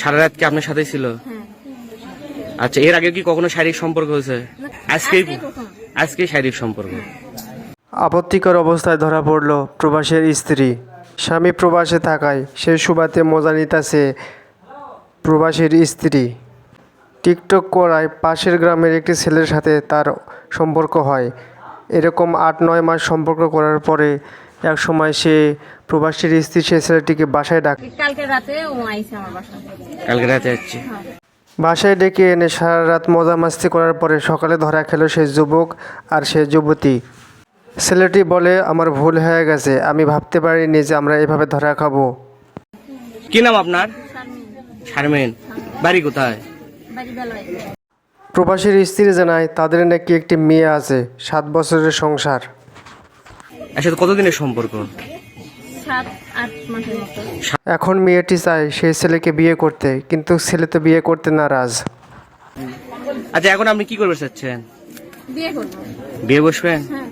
সারা রাত কি আপনার সাথেই ছিল? হ্যাঁ। আচ্ছা এর আগে কি কখনো শারীরিক সম্পর্ক হয়েছে? আজকেই। আজকেই শারীরিক সম্পর্ক। আপত্তিকর অবস্থায় ধরা পড়ল প্রবাসের স্ত্রী। স্বামী প্রবাসে থাকায় সেই সুবাতে মজা নিতাছে প্রবাসীর স্ত্রী। টিকটক করায় পাশের গ্রামের একটি ছেলের সাথে তার সম্পর্ক হয়। এরকম আট নয় মাস সম্পর্ক করার পরে এক সময় সে প্রবাসীর স্ত্রী সে ছেলেটিকে বাসায় ডাক কালকে রাতে ও আইছে আমার বাসায় কালকে রাতে যাচ্ছি বাসায় ডেকে এনে সারা রাত মজা মাস্তি করার পরে সকালে ধরা খেলো সে যুবক আর সে যুবতী। ছেলেটি বলে আমার ভুল হয়ে গেছে। আমি ভাবতে পারিনি যে আমরা এভাবে ধরা খাব। কি নাম আপনার? শারমিন। বাড়ি কোথায়? প্রবাসীর স্ত্রী জানায় তাদের নাকি একটি মেয়ে আছে সাত বছরের সংসার। এর সাথে কতদিনের সম্পর্ক? এখন মেয়েটি চায় সেই ছেলেকে বিয়ে করতে কিন্তু ছেলে তো বিয়ে করতে নারাজ। আচ্ছা এখন আপনি কি করবে চাচ্ছেন? বিয়ে করব। বিয়ে বসবেন? হ্যাঁ।